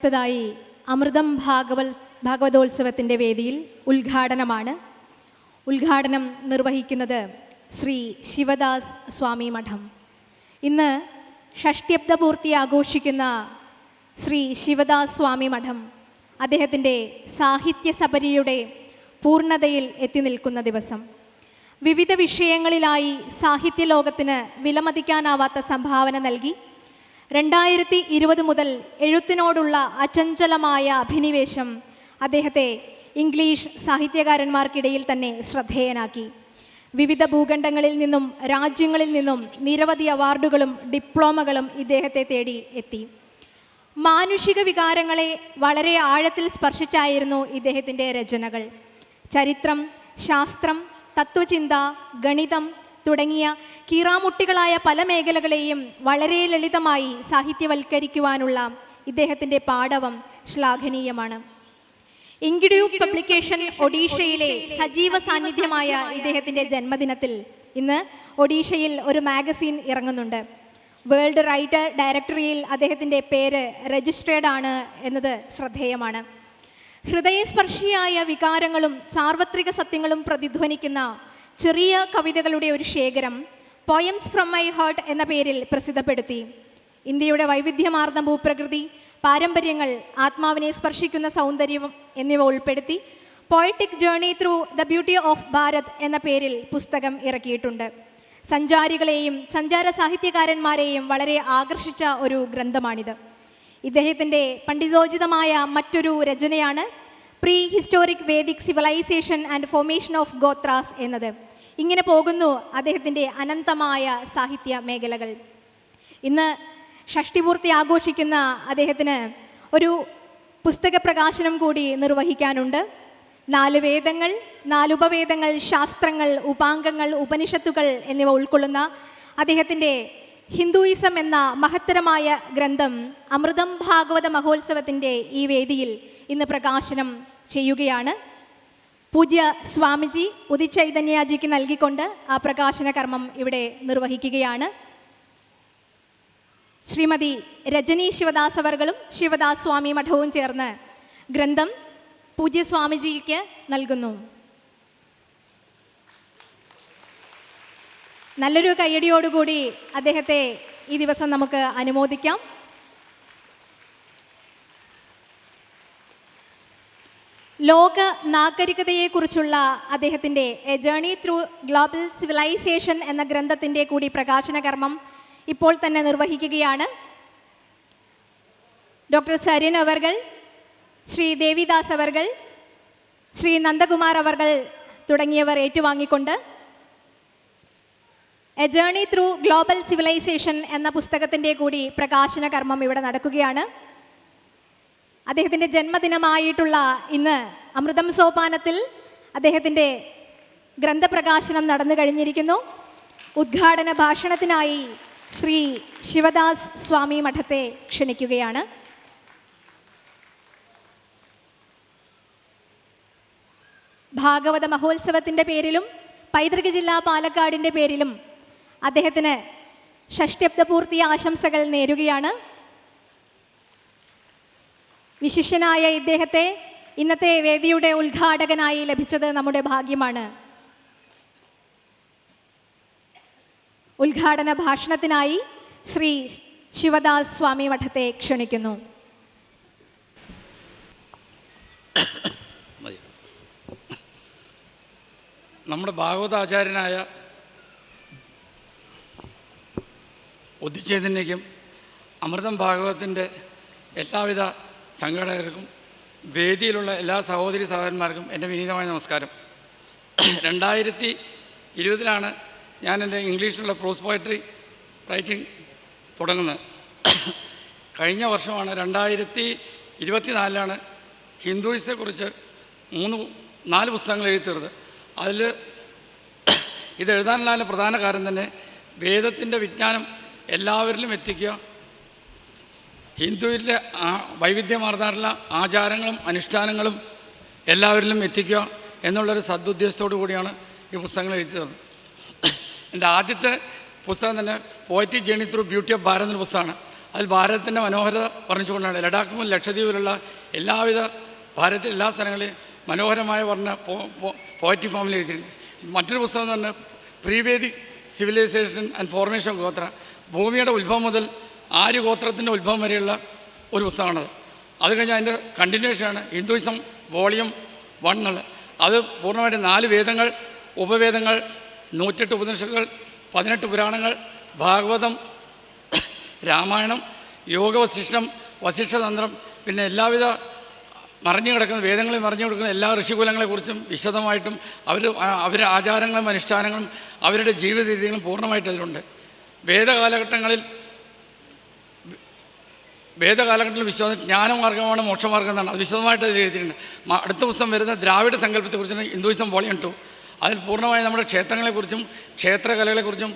അടുത്തതായി അമൃതം ഭാഗവൽ ഭാഗവതോത്സവത്തിന്റെ വേദിയിൽ ഉദ്ഘാടനമാണ്. ഉദ്ഘാടനം നിർവഹിക്കുന്നത് ശ്രീ ശിവദാസ് സ്വാമി മഠം. ഇന്ന് ഷഷ്ട്യബ്ദ പൂർത്തി ആഘോഷിക്കുന്ന ശ്രീ ശിവദാസ് സ്വാമി മഠം അദ്ദേഹത്തിന്റെ സാഹിത്യ സബരിയുടെ പൂർണതയിൽ എത്തി നിൽക്കുന്ന ദിവസം. വിവിധ വിഷയങ്ങളിലായി സാഹിത്യ ലോകത്തിന് വിലമതിക്കാനാവാത്ത സംഭാവന നൽകി രണ്ടായിരത്തി ഇരുപത് മുതൽ എഴുത്തിനോടുള്ള അചഞ്ചലമായ അഭിനിവേശം അദ്ദേഹത്തെ ഇംഗ്ലീഷ് സാഹിത്യകാരന്മാർക്കിടയിൽ തന്നെ ശ്രദ്ധേയനാക്കി. വിവിധ ഭൂഖണ്ഡങ്ങളിൽ നിന്നും രാജ്യങ്ങളിൽ നിന്നും നിരവധി അവാർഡുകളും ഡിപ്ലോമകളും ഇദ്ദേഹത്തെ തേടി എത്തി. മാനുഷിക വികാരങ്ങളെ വളരെ ആഴത്തിൽ സ്പർശിച്ചായിരുന്നു ഇദ്ദേഹത്തിന്റെ രചനകൾ. ചരിത്രം ശാസ്ത്രം തത്വചിന്ത ഗണിതം തുടങ്ങിയ കീറാമുട്ടികളായ പല മേഖലകളെയും വളരെ ലളിതമായി സാഹിത്യവൽക്കരിക്കുവാനുള്ള ഇദ്ദേഹത്തിന്റെ പാടവം ശ്ലാഘനീയമാണ്. ഇംഗിഡു പബ്ലിക്കേഷൻ ഒഡീഷയിലെ സജീവ സാന്നിധ്യമായ ഇദ്ദേഹത്തിന്റെ ജന്മദിനത്തിൽ ഇന്ന് ഒഡീഷയിൽ ഒരു മാഗസീൻ ഇറങ്ങുന്നുണ്ട്. വേൾഡ് റൈറ്റർ ഡയറക്ടറിയിൽ അദ്ദേഹത്തിന്റെ പേര് രജിസ്ട്രേഡ് ആണ് എന്നത് ശ്രദ്ധേയമാണ്. ഹൃദയസ്പർശിയായ വികാരങ്ങളും സാർവത്രിക സത്യങ്ങളും പ്രതിധ്വനിക്കുന്ന ചെറിയ കവിതകളുടെ ഒരു ശേഖരം പോയംസ് ഫ്രം മൈ ഹാർട്ട് എന്ന പേരിൽ പ്രസിദ്ധപ്പെടുത്തി. ഇന്ത്യയുടെ വൈവിധ്യമാർന്ന ഭൂപ്രകൃതി പാരമ്പര്യങ്ങൾ ആത്മാവിനെ സ്പർശിക്കുന്ന സൗന്ദര്യം എന്നിവ ഉൾപ്പെടുത്തി poetic journey through the beauty of Bharat എന്ന പേരിൽ പുസ്തകം ഇറക്കിയിട്ടുണ്ട്. സഞ്ചാരികളെയും സഞ്ചാര സാഹിത്യകാരന്മാരെയും വളരെ ആകർഷിച്ച ഒരു ഗ്രന്ഥമാണിത്. ഇദ്ദേഹത്തിന്റെ പണ്ഡിതോചിതമായ മറ്റൊരു രചനയാണ് prehistoric Vedic civilisation and formation of gotras എന്നത്. ഇങ്ങനെ പോകുന്നു അദ്ദേഹത്തിന്റെ അനന്തമായ സാഹിത്യ മേഖലകൾ. ഇന്ന് ഷഷ്ടിപൂർത്തി ആഘോഷിക്കുന്ന അദ്ദേഹത്തിന് ഒരു പുസ്തക പ്രകാശനം കൂടി നിർവഹിക്കാനുണ്ട്. നാല് വേദങ്ങൾ നാലുപവേദങ്ങൾ ശാസ്ത്രങ്ങൾ ഉപാംഗങ്ങൾ ഉപനിഷത്തുകൾ എന്നിവ ഉൾക്കൊള്ളുന്ന അദ്ദേഹത്തിന്റെ ഹിന്ദുയിസം എന്ന മഹത്തരമായ ഗ്രന്ഥം അമൃതം ഭാഗവത മഹോത്സവത്തിന്റെ ഈ വേദിയിൽ ഇന്ന് പ്രകാശനം ചെയ്യുകയാണ്. പൂജ്യ സ്വാമിജി ഉദിച്ചൈതന്യാജിക്ക് നൽകിക്കൊണ്ട് ആ പ്രകാശന കർമ്മം ഇവിടെ നിർവഹിക്കുകയാണ്. ശ്രീമതി രജനി ശിവദാസ് അവർകളും ശിവദാസ് സ്വാമി മഠവും ചേർന്ന് ഗ്രന്ഥം പൂജ്യ സ്വാമിജിക്ക് നൽകുന്നു. നല്ലൊരു കയ്യടിയോടുകൂടി അദ്ദേഹത്തെ ഈ ദിവസം നമുക്ക് അനുമോദിക്കാം. ലോക നാഗരികതയെക്കുറിച്ചുള്ള അദ്ദേഹത്തിന്റെ a journey through global civilisation എന്ന ഗ്രന്ഥത്തിന്റെ കൂടി പ്രകാശന കർമ്മം ഇപ്പോൾ തന്നെ നിർവഹിക്കുകയാണ്. ഡോക്ടർ സരിൻ അവർകൾ ശ്രീ ദേവിദാസ് അവർകൾ ശ്രീ നന്ദകുമാർ അവർകൾ തുടങ്ങിയവർ ഏറ്റുവാങ്ങിക്കൊണ്ട് a journey through global civilisation എന്ന പുസ്തകത്തിന്റെ കൂടി പ്രകാശന കർമ്മം ഇവിടെ നടക്കുകയാണ്. അദ്ദേഹത്തിന്റെ ജന്മദിനമായിട്ടുള്ള ഇന്ന് അമൃതം സോപാനത്തിൽ അദ്ദേഹത്തിന്റെ ഗ്രന്ഥപ്രകാശനം നടന്നു കഴിഞ്ഞിരിക്കുന്നു. ഉദ്ഘാടന ഭാഷണത്തിനായി ശ്രീ ശിവദാസ് സ്വാമി മഠത്തെ ക്ഷണിക്കുകയാണ്. ഭാഗവത മഹോത്സവത്തിന്റെ പേരിലും പൈതൃക ജില്ലാ പാലക്കാടിന്റെ പേരിലും അദ്ദേഹത്തിന് ഷഷ്ട്യബ്ദപൂർത്തി ആശംസകൾ നേരുകയാണ്. വിശിഷ്യനായ ഇദ്ദേഹത്തെ ഇന്നത്തെ വേദിയുടെ ഉദ്ഘാടകനായി ലഭിച്ചത് നമ്മുടെ ഭാഗ്യമാണ്. ഉദ്ഘാടന ഭാഷണത്തിനായി ശ്രീ ശിവദാസ് സ്വാമി മഠത്തെ ക്ഷണിക്കുന്നു. നമ്മുടെ ഭാഗവതാചാര്യനായ ഒത്തിച്ചൈതന്യക്കും അമൃതം ഭാഗവതത്തിന്റെ എല്ലാവിധ സംഘടകർക്കും വേദിയിലുള്ള എല്ലാ സഹോദരി സഹോദരന്മാർക്കും എന്റെ വിനീതമായ നമസ്കാരം. രണ്ടായിരത്തി ഇരുപതിലാണ് ഞാൻ എന്റെ ഇംഗ്ലീഷിലുള്ള പ്രോസ് പോയട്രി റൈറ്റിംഗ് തുടങ്ങുന്നത്. കഴിഞ്ഞ വർഷമാണ് രണ്ടായിരത്തി ഇരുപത്തിനാലിലാണ് ഹിന്ദുയിസെക്കുറിച്ച് മൂന്ന് നാല് പുസ്തകങ്ങൾ എഴുതി അതിൽ ഇത് എഴുതാനുള്ള പ്രധാന കാരണം തന്നെ വേദത്തിന്റെ വിജ്ഞാനം എല്ലാവരിലും എത്തിക്കുക ഹിന്ദുവിലെ ആ വൈവിധ്യമാർന്നായിട്ടുള്ള ആചാരങ്ങളും അനുഷ്ഠാനങ്ങളും എല്ലാവരിലും എത്തിക്കുക എന്നുള്ളൊരു സദുദ്ദേശത്തോടു കൂടിയാണ് ഈ പുസ്തകങ്ങൾ എഴുതി തന്നത് എന്റെ ആദ്യത്തെ പുസ്തകം തന്നെ poetic journey through beauty of Bharat എന്ന പുസ്തകമാണ്. അതിൽ ഭാരതത്തിന്റെ മനോഹരത ലഡാക്ക് മുതൽ ലക്ഷദ്വീപിലുള്ള എല്ലാവിധ ഭാരതത്തിലെ എല്ലാ സ്ഥലങ്ങളിലും മനോഹരമായ വർണ പോയറ്റി ഫോമിൽ എഴുതിയിട്ടുണ്ട്. മറ്റൊരു പുസ്തകം എന്ന് പറഞ്ഞാൽ പ്രീവേദി സിവിലൈസേഷൻ ആൻഡ് ഫോർമേഷൻ ഗോത്ര ഭൂമിയുടെ ഉത്ഭവം മുതൽ ആര്യ ഗോത്രത്തിന്റെ ഉത്ഭവം വരെയുള്ള ഒരു പുസ്തകമാണത്. അത് കഴിഞ്ഞ് അതിന്റെ കണ്ടിന്യൂഷനാണ് ഹിന്ദുയിസം വോളിയം വൺ എന്നുള്ളത്. അത് പൂർണമായിട്ട് നാല് വേദങ്ങൾ ഉപവേദങ്ങൾ നൂറ്റെട്ട് ഉപനിഷത്തുകൾ പതിനെട്ട് പുരാണങ്ങൾ ഭാഗവതം രാമായണം യോഗവശിഷ്ടം വശിഷ്ഠതന്ത്രം പിന്നെ എല്ലാവിധ മറിഞ്ഞു കിടക്കുന്ന വേദങ്ങളിൽ മറിഞ്ഞു കിടക്കുന്ന എല്ലാ ഋഷികുലങ്ങളെക്കുറിച്ചും വിശദമായിട്ടും അവർ അവരുടെ ആചാരങ്ങളും അനുഷ്ഠാനങ്ങളും അവരുടെ ജീവിത രീതികളും പൂർണമായിട്ട് അതിലുണ്ട്. വേദകാലഘട്ടങ്ങളിൽ വേദകാലഘട്ടത്തിൽ വിശ്വാസം ജ്ഞാനമാർഗമാണ് മോക്ഷമാർഗം എന്നാണ്. അത് വിശദമായിട്ട് എഴുതിയിട്ടുണ്ട്. അടുത്ത പുസ്തകം വരുന്ന ദ്രാവിഡ സങ്കല്പത്തെക്കുറിച്ചാണ് ഹിന്ദുയിസം വോളിയം ടു അതിൽ പൂർണമായി നമ്മുടെ ക്ഷേത്രങ്ങളെക്കുറിച്ചും ക്ഷേത്രകലകളെക്കുറിച്ചും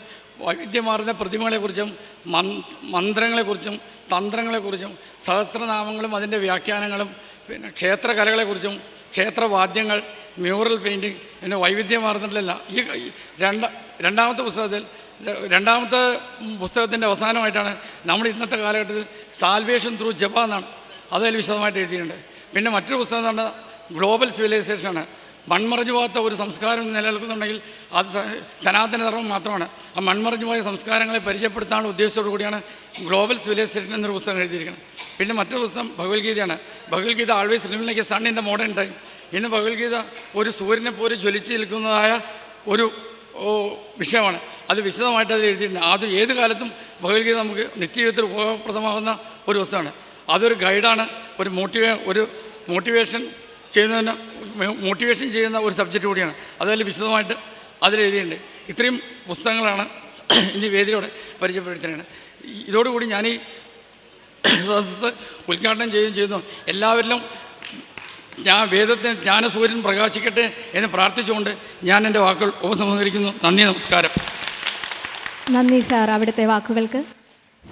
വൈവിധ്യമാർന്ന പ്രതിമകളെക്കുറിച്ചും മന് മന്ത്രങ്ങളെക്കുറിച്ചും തന്ത്രങ്ങളെക്കുറിച്ചും സഹസ്രനാമങ്ങളും അതിന്റെ വ്യാഖ്യാനങ്ങളും പിന്നെ ക്ഷേത്രകലകളെക്കുറിച്ചും ക്ഷേത്രവാദ്യങ്ങൾ മ്യൂറൽ പെയിന്റിങ് പിന്നെ വൈവിധ്യമാർന്നിട്ടില്ല ഈ രണ്ട രണ്ടാമത്തെ പുസ്തകത്തിൽ രണ്ടാമത്തെ പുസ്തകത്തിന്റെ അവസാനമായിട്ടാണ് നമ്മൾ ഇന്നത്തെ കാലഘട്ടത്തിൽ സാൽവേഷൻ ത്രൂ ജപ എന്നാണ്. അതിൽ വിശദമായിട്ട് എഴുതിയിട്ടുണ്ട്. പിന്നെ മറ്റൊരു പുസ്തകം പറഞ്ഞാൽ ഗ്ലോബൽ സിവിലൈസേഷനാണ് മൺമറഞ്ഞു പോകാത്ത ഒരു സംസ്കാരം നിലനിൽക്കുന്നുണ്ടെങ്കിൽ അത് സനാതനധർമ്മം സനാതന ധർമ്മം മാത്രമാണ്. ആ മൺമറഞ്ഞു പോയ സംസ്കാരങ്ങളെ പരിചയപ്പെടുത്താനുള്ള ഉദ്ദേശത്തോടു കൂടിയാണ് ഗ്ലോബൽ സിവിലൈസേഷൻ എന്നൊരു പുസ്തകം എഴുതിയിരിക്കുന്നത്. പിന്നെ മറ്റൊരു പുസ്തകം ഭഗവത്ഗീതയാണ്. ഭഗവത്ഗീത ആൾവേസ് ലിമിലേക്ക് sun in the modern time ഇന്ന് ഭഗവത്ഗീത ഒരു സൂര്യനെ പോലെ ജ്വലിച്ച് നിൽക്കുന്നതായ ഒരു വിഷയമാണ്. അത് വിശദമായിട്ട് അത് എഴുതിയിട്ടുണ്ട്. അത് ഏത് കാലത്തും ഭഗവത്ഗീത നമുക്ക് നിത്യജീവിതത്തിൽ ഉപയോഗപ്രദമാകുന്ന ഒരു വസ്തുവാണ്. അതൊരു ഗൈഡാണ് ഒരു മോട്ടിവേ ഒരു മോട്ടിവേഷൻ ചെയ്യുന്നതിന് മോട്ടിവേഷൻ ചെയ്യുന്ന ഒരു സബ്ജക്റ്റ് കൂടിയാണ്. അതിൽ വിശദമായിട്ട് അതിലെഴുതിയിട്ടുണ്ട് ഇത്രയും പുസ്തകങ്ങളാണ് ഇനി വേദിയോടെ പരിചയപ്പെടുത്തുന്നത് ഇതോടുകൂടി ഞാൻ ഈ സദസ്സ് ഉദ്ഘാടനം ചെയ്യുകയും ചെയ്യുന്നു. എല്ലാവരിലും ഞാൻ വേദത്തിന് ജ്ഞാനസൂര്യൻ പ്രകാശിക്കട്ടെ എന്ന് പ്രാർത്ഥിച്ചുകൊണ്ട് ഞാൻ എന്റെ വാക്കുകൾ ഉപസംഹരിക്കുന്നു. നന്ദി നമസ്കാരം. നന്ദി സാർ അവിടുത്തെ വാക്കുകൾക്ക്.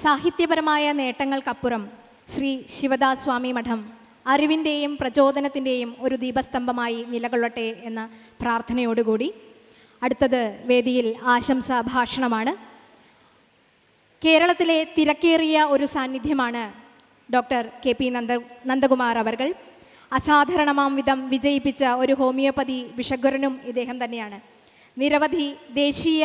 സാഹിത്യപരമായ നേട്ടങ്ങൾക്കപ്പുറം ശ്രീ ശിവദാസ് സ്വാമി മഠം അറിവിന്റെയും പ്രചോദനത്തിന്റെയും ഒരു ദീപസ്തംഭമായി നിലകൊള്ളട്ടെ എന്ന പ്രാർത്ഥനയോടുകൂടി അടുത്തത് വേദിയിൽ ആശംസാ ഭാഷണമാണ്. കേരളത്തിലെ തിരക്കേറിയ ഒരു സാന്നിധ്യമാണ് doctor K P Nanda Nandakumar അവർകൾ അസാധാരണമാം വിധം വിജയിപ്പിച്ച ഒരു ഹോമിയോപ്പതി വിഷഗ്വരനും ഇദ്ദേഹം തന്നെയാണ്. നിരവധി ദേശീയ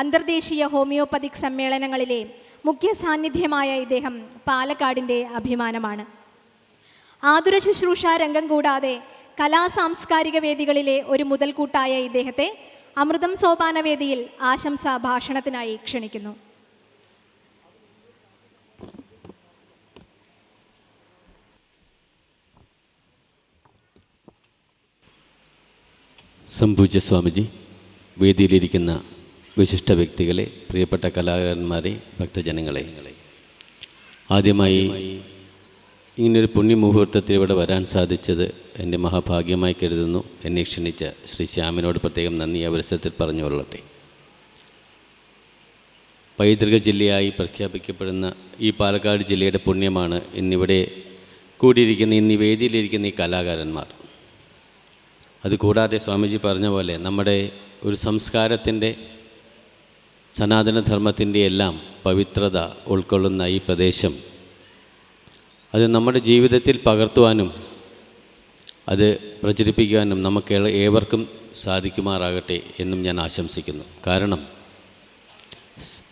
അന്തർദേശീയ ഹോമിയോപ്പതിക് സമ്മേളനങ്ങളിലെ മുഖ്യ സാന്നിധ്യമായ ഇദ്ദേഹം പാലക്കാടിന്റെ അഭിമാനമാണ്. ആതുര ശുശ്രൂഷ രംഗം കൂടാതെ കലാ സാംസ്കാരിക വേദികളിലെ ഒരു മുതൽക്കൂട്ടായ ഇദ്ദേഹത്തെ അമൃതം സോപാന വേദിയിൽ ആശംസാ ഭാഷണത്തിനായി ക്ഷണിക്കുന്നു. സംഭൂജ്യ സ്വാമിജി. വേദിയിലിരിക്കുന്ന വിശിഷ്ട വ്യക്തികളെ പ്രിയപ്പെട്ട കലാകാരന്മാരെ ഭക്തജനങ്ങളെ. ആദ്യമായി ഇങ്ങനൊരു പുണ്യമുഹൂർത്തത്തിൽ ഇവിടെ വരാൻ സാധിച്ചത് എന്റെ മഹാഭാഗ്യമായി കരുതുന്നു. എന്നെ ക്ഷണിച്ച ശ്രീ ശ്യാമിനോട് പ്രത്യേകം നന്ദി. അവസരത്തിൽ അവസരത്തിൽ പറഞ്ഞുകൊള്ളട്ടെ. പൈതൃക ജില്ലയായി പ്രഖ്യാപിക്കപ്പെടുന്ന ഈ പാലക്കാട് ജില്ലയുടെ പുണ്യമാണ് ഇന്നിവിടെ കൂടിയിരിക്കുന്ന ഇന്ന് വേദിയിലിരിക്കുന്ന ഈ കലാകാരന്മാർ. അതുകൂടാതെ സ്വാമിജി പറഞ്ഞ പോലെ നമ്മുടെ ഒരു സംസ്കാരത്തിന്റെ സനാതനധർമ്മത്തിന്റെ എല്ലാം പവിത്രത ഉൾക്കൊള്ളുന്ന ഈ പ്രദേശം അത് നമ്മുടെ ജീവിതത്തിൽ പകർത്തുവാനും അത് പ്രചരിപ്പിക്കുവാനും നമുക്ക് ഏവർക്കും സാധിക്കുമാറാകട്ടെ എന്നും ഞാൻ ആശംസിക്കുന്നു. കാരണം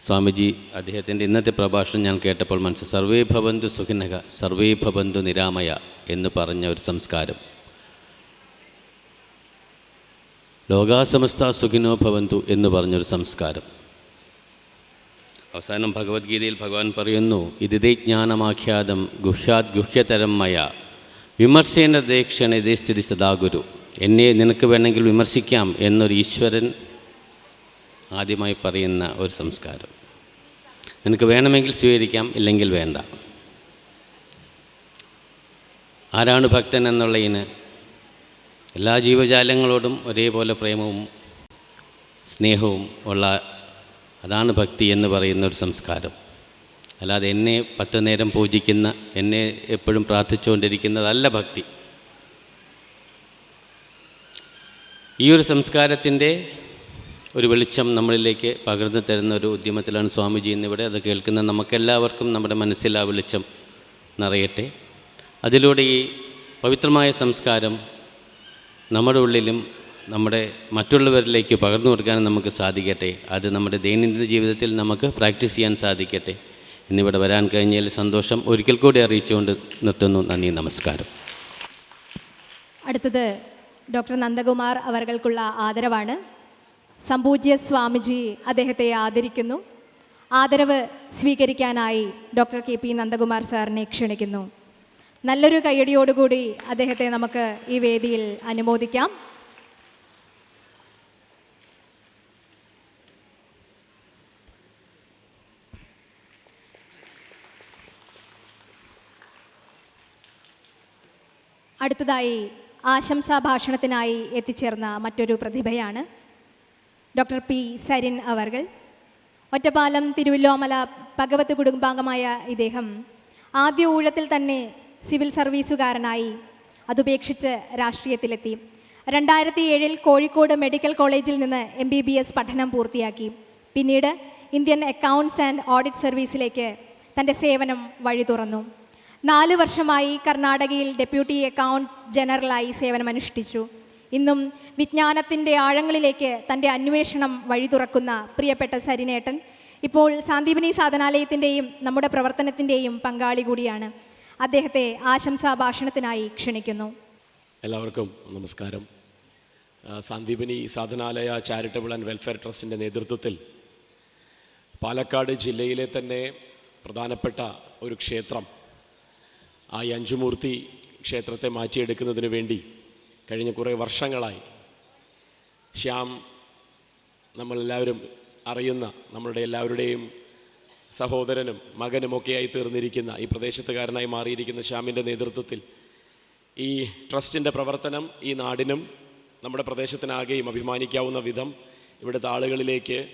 സ്വാമിജി അദ്ദേഹത്തിന്റെ ഇന്നത്തെ പ്രഭാഷണം ഞാൻ കേട്ടപ്പോൾ മനസ്സിൽ സർവേ ഭവന്തു സുഖിനക സർവേ ഭവന്തു നിരാമയ എന്ന് പറഞ്ഞ ഒരു സംസ്കാരം. ലോകാസമസ്ത സുഖിനോ ഭവന്തു എന്ന് പറഞ്ഞൊരു സംസ്കാരം. അവസാനം ഭഗവത്ഗീതയിൽ ഭഗവാൻ പറയുന്നു ഇതിതേ ജ്ഞാനമാഖ്യാതം ഗുഹ്യാത് ഗുഹ്യതരം മയ. വിമർശേന ദേക്ഷണ ഇതേ സ്ഥിതി സദാഗുരു. എന്നെ നിനക്ക് വേണമെങ്കിൽ വിമർശിക്കാം എന്നൊരു ഈശ്വരൻ ആദ്യമായി പറയുന്ന ഒരു സംസ്കാരം. നിനക്ക് വേണമെങ്കിൽ സ്വീകരിക്കാം ഇല്ലെങ്കിൽ വേണ്ട. ആരാണ് ഭക്തൻ എന്നുള്ളതിന് എല്ലാ ജീവജാലങ്ങളോടും ഒരേപോലെ പ്രേമവും സ്നേഹവും ഉള്ള അതാണ് ഭക്തി എന്ന് പറയുന്ന ഒരു സംസ്കാരം. അല്ലാതെ എന്നെ പത്ത് നേരം പൂജിക്കുന്ന എന്നെ എപ്പോഴും പ്രാർത്ഥിച്ചുകൊണ്ടിരിക്കുന്നതല്ല ഭക്തി. ഈ ഒരു സംസ്കാരത്തിന്റെ ഒരു വെളിച്ചം നമ്മളിലേക്ക് പകർന്നു തരുന്ന ഒരു ഉദ്യമത്തിലാണ് സ്വാമിജി എന്നിവിടെ അത് കേൾക്കുന്ന നമുക്കെല്ലാവർക്കും നമ്മുടെ മനസ്സിൽ ആ വെളിച്ചം നിറയട്ടെ. അതിലൂടെ ഈ പവിത്രമായ സംസ്കാരം നമ്മുടെ ഉള്ളിലും നമ്മുടെ മറ്റുള്ളവരിലേക്ക് പകർന്നു കൊടുക്കാനും നമുക്ക് സാധിക്കട്ടെ. അത് നമ്മുടെ ദൈനംദിന ജീവിതത്തിൽ നമുക്ക് പ്രാക്ടീസ് ചെയ്യാൻ സാധിക്കട്ടെ. എന്നിവിടെ വരാൻ കഴിഞ്ഞാൽ സന്തോഷം ഒരിക്കൽ കൂടി അറിയിച്ചുകൊണ്ട് നിർത്തുന്നു. നന്ദി നമസ്കാരം. അടുത്തത് ഡോക്ടർ നന്ദകുമാർ അവർക്കുള്ള ആദരവാണ്. സംപൂജ്യ സ്വാമിജി അദ്ദേഹത്തെ ആദരിക്കുന്നു. ആദരവ് സ്വീകരിക്കാനായി ഡോക്ടർ കെ പി നന്ദകുമാർ സാറിനെ ക്ഷണിക്കുന്നു. നല്ലൊരു കയ്യടിയോടുകൂടി അദ്ദേഹത്തെ നമുക്ക് ഈ വേദിയിൽ അനുമോദിക്കാം. അടുത്തതായി ആശംസാ ഭാഷണത്തിനായി എത്തിച്ചേർന്ന മറ്റൊരു പ്രതിഭയാണ് ഡോക്ടർ പി സരിൻ അവർകൾ ഒറ്റപ്പാലം തിരുവല്ലോമല ഭഗവത് കുടുംബാംഗമായ ഇദ്ദേഹം ആദ്യ ഊഴത്തിൽ തന്നെ സിവിൽ സർവീസുകാരനായി അതുപേക്ഷിച്ച് രാഷ്ട്രീയത്തിലെത്തി. രണ്ടായിരത്തി ഏഴിൽ കോഴിക്കോട് മെഡിക്കൽ കോളേജിൽ നിന്ന് എം ബി ബി എസ് പഠനം പൂർത്തിയാക്കി. പിന്നീട് ഇന്ത്യൻ അക്കൗണ്ട്സ് ആൻഡ് ഓഡിറ്റ് സർവീസിലേക്ക് തന്റെ സേവനം വഴി തുറന്നു. നാല് വർഷമായി കർണാടകയിൽ ഡെപ്യൂട്ടി അക്കൗണ്ട് ജനറലായി സേവനമനുഷ്ഠിച്ചു. ഇന്നും വിജ്ഞാനത്തിന്റെ ആഴങ്ങളിലേക്ക് തന്റെ അന്വേഷണം വഴി തുറക്കുന്ന പ്രിയപ്പെട്ട സരിനേട്ടൻ ഇപ്പോൾ സാന്ദീപനി സാധനാലയത്തിന്റെയും നമ്മുടെ പ്രവർത്തനത്തിന്റെയും പങ്കാളി കൂടിയാണ്. അദ്ദേഹത്തെ ആശംസാ ഭാഷണത്തിനായി ക്ഷണിക്കുന്നു. എല്ലാവർക്കും നമസ്കാരം. Sandeepani Sadhanalaya charitable and welfare ട്രസ്റ്റിന്റെ നേതൃത്വത്തിൽ പാലക്കാട് ജില്ലയിലെ തന്നെ പ്രധാനപ്പെട്ട ഒരു ക്ഷേത്രം ആ അഞ്ചുമൂർത്തി ക്ഷേത്രത്തെ മാറ്റിയെടുക്കുന്നതിന് വേണ്ടി കഴിഞ്ഞ കുറേ വർഷങ്ങളായി ശ്യാം നമ്മളെല്ലാവരും അറിയുന്ന നമ്മളുടെ എല്ലാവരുടെയും സഹോദരനും മകനും മകനുമൊക്കെയായി തീർന്നിരിക്കുന്ന ഈ പ്രദേശത്തുകാരനായി മാറിയിരിക്കുന്ന ശ്യാമിന്റെ നേതൃത്വത്തിൽ ഈ ട്രസ്റ്റിന്റെ പ്രവർത്തനം ഈ നാടിനും നമ്മുടെ പ്രദേശത്തിനാകെയും അഭിമാനിക്കാവുന്ന വിധം ഇവിടുത്തെ ആളുകളിലേക്ക്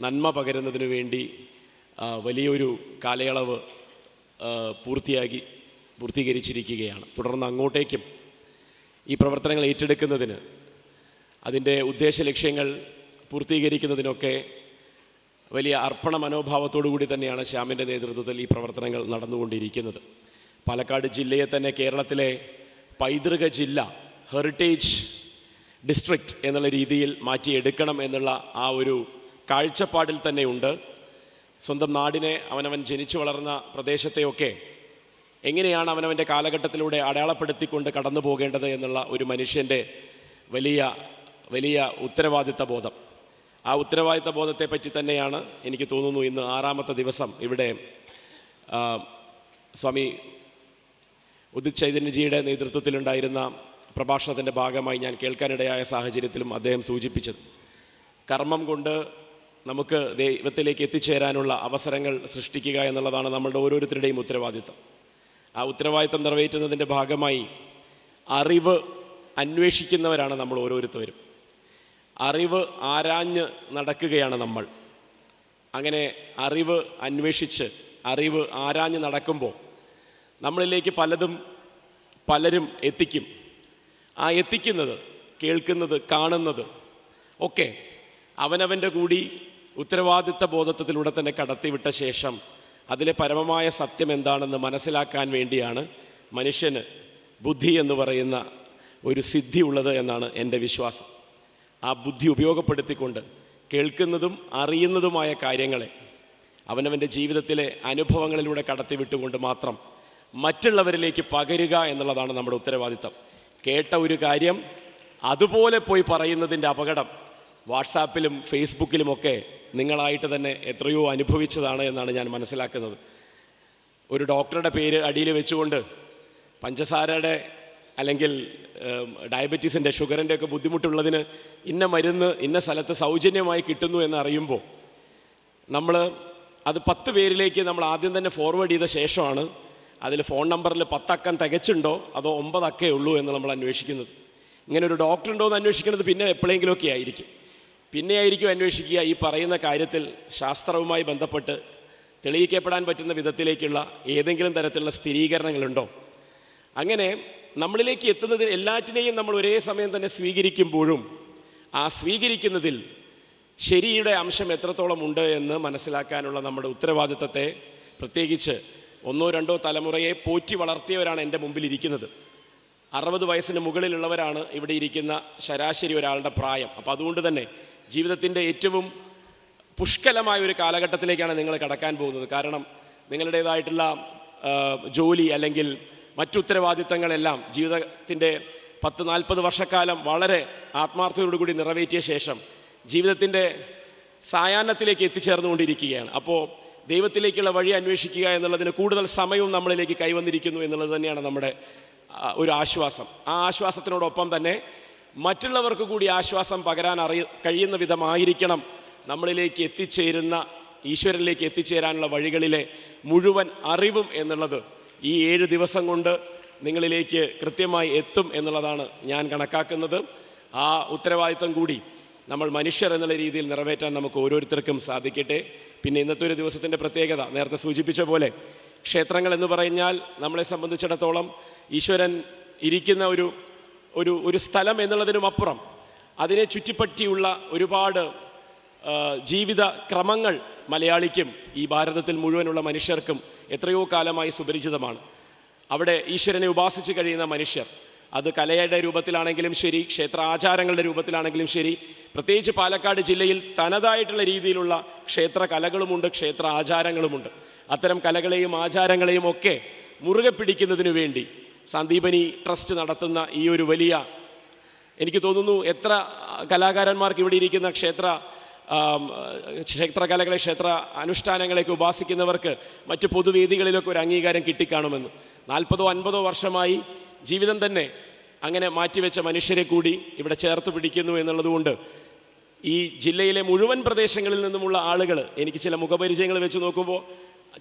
നന്മ പകരുന്നതിനു വേണ്ടി വലിയൊരു കാലയളവ് പൂർത്തിയാക്കി പൂർത്തീകരിച്ചിരിക്കുകയാണ്. തുടർന്ന് അങ്ങോട്ടേക്കും ഈ പ്രവർത്തനങ്ങൾ ഏറ്റെടുക്കുന്നതിന് അതിന്റെ ഉദ്ദേശ ലക്ഷ്യങ്ങൾ പൂർത്തീകരിക്കുന്നതിനൊക്കെ വലിയ അർപ്പണ മനോഭാവത്തോടു കൂടി തന്നെയാണ് ശ്യാമിന്റെ നേതൃത്വത്തിൽ ഈ പ്രവർത്തനങ്ങൾ നടന്നുകൊണ്ടിരിക്കുന്നത്. പാലക്കാട് ജില്ലയെ തന്നെ കേരളത്തിലെ പൈതൃക ജില്ല ഹെറിറ്റേജ് ഡിസ്ട്രിക്റ്റ് എന്നുള്ള രീതിയിൽ മാറ്റിയെടുക്കണം എന്നുള്ള ആ ഒരു കാഴ്ചപ്പാടിൽ തന്നെയുണ്ട് സ്വന്തം നാടിനെ അവനവൻ ജനിച്ചു വളർന്ന പ്രദേശത്തെയൊക്കെ എങ്ങനെയാണ് അവനവന്റെ കാലഘട്ടത്തിലൂടെ അടയാളപ്പെടുത്തിക്കൊണ്ട് കടന്നു പോകേണ്ടത് എന്നുള്ള ഒരു മനുഷ്യന്റെ വലിയ വലിയ ഉത്തരവാദിത്ത ബോധം. ആ ഉത്തരവാദിത്ത ബോധത്തെ പറ്റി തന്നെയാണ് എനിക്ക് തോന്നുന്നു ഇന്ന് ആറാമത്തെ ദിവസം ഇവിടെ സ്വാമി ഉദിത് ചൈതന്യജിയുടെ നേതൃത്വത്തിലുണ്ടായിരുന്ന പ്രഭാഷണത്തിന്റെ ഭാഗമായി ഞാൻ കേൾക്കാനിടയായ സാഹചര്യത്തിലും അദ്ദേഹം സൂചിപ്പിച്ചത്. കർമ്മം കൊണ്ട് നമുക്ക് ദൈവത്തിലേക്ക് എത്തിച്ചേരാനുള്ള അവസരങ്ങൾ സൃഷ്ടിക്കുക എന്നുള്ളതാണ് നമ്മളുടെ ഓരോരുത്തരുടെയും ഉത്തരവാദിത്തം. ആ ഉത്തരവാദിത്തം നിറവേറ്റുന്നതിന്റെ ഭാഗമായി അറിവ് അന്വേഷിക്കുന്നവരാണ് നമ്മൾ ഓരോരുത്തരും. അറിവ് ആരാഞ്ഞ് നടക്കുകയാണ് നമ്മൾ. അങ്ങനെ അറിവ് അന്വേഷിച്ച് അറിവ് ആരാഞ്ഞ് നടക്കുമ്പോൾ നമ്മളിലേക്ക് പലതും പലരും എത്തിക്കും. ആ എത്തിക്കുന്നത് കേൾക്കുന്നത് കാണുന്നത് ഒക്കെ അവനവന്റെ കൂടി ഉത്തരവാദിത്ത ബോധത്തിലൂടെ തന്നെ കടത്തിവിട്ട ശേഷം അതിലെ പരമമായ സത്യം എന്താണെന്ന് മനസ്സിലാക്കാൻ വേണ്ടിയാണ് മനുഷ്യന് ബുദ്ധി എന്ന് പറയുന്ന ഒരു സിദ്ധി ഉള്ളത് എന്നാണ് എന്റെ വിശ്വാസം. ആ ബുദ്ധി ഉപയോഗപ്പെടുത്തിക്കൊണ്ട് കേൾക്കുന്നതും അറിയുന്നതുമായ കാര്യങ്ങളെ അവനവന്റെ ജീവിതത്തിലെ അനുഭവങ്ങളിലൂടെ കടത്തിവിട്ടുകൊണ്ട് മാത്രം മറ്റുള്ളവരിലേക്ക് പകരുക എന്നുള്ളതാണ് നമ്മുടെ ഉത്തരവാദിത്തം. കേട്ട ഒരു കാര്യം അതുപോലെ പോയി പറയുന്നതിന്റെ അപകടം വാട്സാപ്പിലും ഫേസ്ബുക്കിലുമൊക്കെ നിങ്ങളായിട്ട് തന്നെ എത്രയോ അനുഭവിച്ചതാണ് എന്നാണ് ഞാൻ മനസ്സിലാക്കുന്നത്. ഒരു ഡോക്ടറുടെ പേര് അടിയിൽ വെച്ചുകൊണ്ട് പഞ്ചസാരയുടെ അല്ലെങ്കിൽ ഡയബറ്റീസിന്റെ ഷുഗറിന്റെ ഒക്കെ ബുദ്ധിമുട്ടുള്ളതിന് ഇന്ന മരുന്ന് ഇന്ന സ്ഥലത്ത് സൗജന്യമായി കിട്ടുന്നു എന്നറിയുമ്പോൾ നമ്മൾ അത് പത്ത് പേരിലേക്ക് നമ്മൾ ആദ്യം തന്നെ ഫോർവേഡ് ചെയ്ത ശേഷമാണ് അതിൽ ഫോൺ നമ്പറിൽ പത്തക്കം തികച്ചുണ്ടോ? അതോ ഒമ്പതക്കേ ഉള്ളൂ എന്ന് നമ്മൾ അന്വേഷിക്കുന്നത്. ഇങ്ങനെ ഒരു ഡോക്ടർ ഉണ്ടോ എന്ന് അന്വേഷിക്കുന്നത് പിന്നെ എപ്പോഴെങ്കിലുമൊക്കെ ആയിരിക്കും. പിന്നെ ആയിരിക്കും അന്വേഷിക്കുക ഈ പറയുന്ന കാര്യത്തിൽ ശാസ്ത്രവുമായി ബന്ധപ്പെട്ട് തെളിയിക്കപ്പെടാൻ പറ്റുന്ന വിധത്തിലേക്കുള്ള ഏതെങ്കിലും തരത്തിലുള്ള സ്ഥിരീകരണങ്ങളുണ്ടോ? അങ്ങനെ നമ്മളിലേക്ക് എത്തുന്നതിന് എല്ലാറ്റിനെയും നമ്മൾ ഒരേ സമയം തന്നെ സ്വീകരിക്കുമ്പോഴും ആ സ്വീകരിക്കുന്നതിൽ ശരിയുടെ അംശം എത്രത്തോളം ഉണ്ട് എന്ന് മനസ്സിലാക്കാനുള്ള നമ്മുടെ ഉത്തരവാദിത്തത്തെ പ്രത്യേകിച്ച് ഒന്നോ രണ്ടോ തലമുറയെ പോറ്റി വളർത്തിയവരാണ് എന്റെ മുമ്പിൽ ഇരിക്കുന്നത് അറുപത് വയസ്സിന് മുകളിലുള്ളവരാണ് ഇവിടെ ഇരിക്കുന്ന ശരാശരി ഒരാളുടെ പ്രായം. അപ്പോൾ അതുകൊണ്ട് തന്നെ ജീവിതത്തിന്റെ ഏറ്റവും പുഷ്കലമായ ഒരു കാലഘട്ടത്തിലേക്കാണ് നിങ്ങൾ കടക്കാൻ പോകുന്നത്. കാരണം നിങ്ങളുടേതായിട്ടുള്ള ജോലി അല്ലെങ്കിൽ മറ്റുത്തരവാദിത്തങ്ങളെല്ലാം ജീവിതത്തിന്റെ പത്ത് നാൽപ്പത് വർഷക്കാലം വളരെ ആത്മാർത്ഥതയോടുകൂടി നിറവേറ്റിയ ശേഷം ജീവിതത്തിന്റെ സായാഹ്നത്തിലേക്ക് എത്തിച്ചേർന്നുകൊണ്ടിരിക്കുകയാണ്. അപ്പോൾ ദൈവത്തിലേക്കുള്ള വഴി അന്വേഷിക്കുക എന്നുള്ളതിന് കൂടുതൽ സമയവും നമ്മളിലേക്ക് കൈവന്നിരിക്കുന്നു എന്നുള്ളത് തന്നെയാണ് നമ്മുടെ ഒരു ആശ്വാസം. ആ ആശ്വാസത്തിനോടൊപ്പം തന്നെ മറ്റുള്ളവർക്ക് കൂടി ആശ്വാസം പകരാൻ അറിയ കഴിയുന്ന വിധമായിരിക്കണം നമ്മളിലേക്ക് എത്തിച്ചേരുന്ന ഈശ്വരനിലേക്ക് എത്തിച്ചേരാനുള്ള വഴികളിലെ മുഴുവൻ അറിവും എന്നുള്ളത് ഈ ഏഴ് ദിവസം കൊണ്ട് നിങ്ങളിലേക്ക് കൃത്യമായി എത്തും എന്നുള്ളതാണ് ഞാൻ കണക്കാക്കുന്നത്. ആ ഉത്തരവാദിത്തം കൂടി നമ്മൾ മനുഷ്യർ എന്നുള്ള രീതിയിൽ നിറവേറ്റാൻ നമുക്ക് ഓരോരുത്തർക്കും സാധിക്കട്ടെ. പിന്നെ ഇന്നത്തെ ഒരു ദിവസത്തിന്റെ പ്രത്യേകത നേരത്തെ സൂചിപ്പിച്ച പോലെ ക്ഷേത്രങ്ങൾ എന്ന് പറഞ്ഞാൽ നമ്മളെ സംബന്ധിച്ചിടത്തോളം ഈശ്വരൻ ഇരിക്കുന്ന ഒരു ഒരു ഒരു സ്ഥലം എന്നുള്ളതിനും അപ്പുറം അതിനെ ചുറ്റിപ്പറ്റിയുള്ള ഒരുപാട് ജീവിത ക്രമങ്ങൾ മലയാളിക്കും ഈ ഭാരതത്തിൽ മുഴുവനുള്ള മനുഷ്യർക്കും എത്രയോ കാലമായി സുപരിചിതമാണ്. അവിടെ ഈശ്വരനെ ഉപാസിച്ച് കഴിയുന്ന മനുഷ്യർ അത് കലയുടെ രൂപത്തിലാണെങ്കിലും ശരി ക്ഷേത്ര ആചാരങ്ങളുടെ രൂപത്തിലാണെങ്കിലും ശരി പ്രത്യേകിച്ച് പാലക്കാട് ജില്ലയിൽ തനതായിട്ടുള്ള രീതിയിലുള്ള ക്ഷേത്ര കലകളുമുണ്ട് ക്ഷേത്ര ആചാരങ്ങളുമുണ്ട് അത്തരം കലകളെയും ആചാരങ്ങളെയും ഒക്കെ മുറുകെ പിടിക്കുന്നതിന് വേണ്ടി സന്ദീപനി ട്രസ്റ്റ് നടത്തുന്ന ഈ ഒരു വലിയ എനിക്ക് തോന്നുന്നു എത്ര കലാകാരന്മാർക്ക് ഇവിടെ ഇരിക്കുന്ന ക്ഷേത്ര ക്ഷേത്രകലകളെ ക്ഷേത്ര അനുഷ്ഠാനങ്ങളെയൊക്കെ ഉപാസിക്കുന്നവർക്ക് മറ്റ് പൊതുവേദികളിലൊക്കെ ഒരു അംഗീകാരം കിട്ടിക്കാണുമെന്ന്. നാൽപ്പതോ അൻപതോ വർഷമായി ജീവിതം തന്നെ അങ്ങനെ മാറ്റിവെച്ച മനുഷ്യരെ കൂടി ഇവിടെ ചേർത്ത് പിടിക്കുന്നു എന്നുള്ളതുകൊണ്ട് ഈ ജില്ലയിലെ മുഴുവൻ പ്രദേശങ്ങളിൽ നിന്നുമുള്ള ആളുകൾ എനിക്ക് ചില മുഖപരിചയങ്ങൾ വെച്ച് നോക്കുമ്പോൾ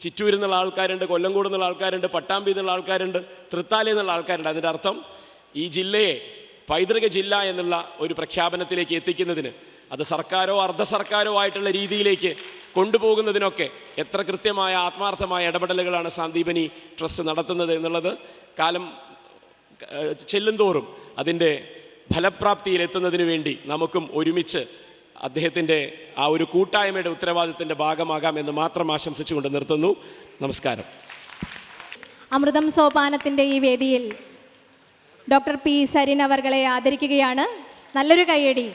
ചിറ്റൂരിൽ നിന്നുള്ള ആൾക്കാരുണ്ട് കൊല്ലംകോട് എന്നുള്ള ആൾക്കാരുണ്ട് പട്ടാമ്പി എന്നുള്ള ആൾക്കാരുണ്ട് തൃത്താലി എന്നുള്ള ആൾക്കാരുണ്ട്. അതിന്റെ അർത്ഥം ഈ ജില്ലയെ പൈതൃക ജില്ല എന്നുള്ള ഒരു പ്രഖ്യാപനത്തിലേക്ക് എത്തിക്കുന്നതിന് അത് സർക്കാരോ അർദ്ധ സർക്കാരോ ആയിട്ടുള്ള രീതിയിലേക്ക് കൊണ്ടുപോകുന്നതിനൊക്കെ എത്ര കൃത്യമായ ആത്മാർത്ഥമായ ഇടപെടലുകളാണ് സാന്ദീപനി ട്രസ്റ്റ് നടത്തുന്നത് എന്നുള്ളത് കാലം ചെല്ലുന്തോറും അതിന്റെ ഫലപ്രാപ്തിയിൽ എത്തുന്നതിന് വേണ്ടി നമുക്കും ഒരുമിച്ച് അദ്ദേഹത്തിന്റെ ആ ഒരു കൂട്ടായ്മയുടെ ഉത്തരവാദിത്തത്തിന്റെ ഭാഗമാകാം എന്ന് മാത്രം ആശംസിച്ചുകൊണ്ട് നിർത്തുന്നു. നമസ്കാരം. അമൃതം സോപാനത്തിന്റെ ഈ വേദിയിൽ ഡോക്ടർ പി സരിൻ അവർകളെ ആദരിക്കുകയാണ്. നല്ലൊരു കയ്യടി.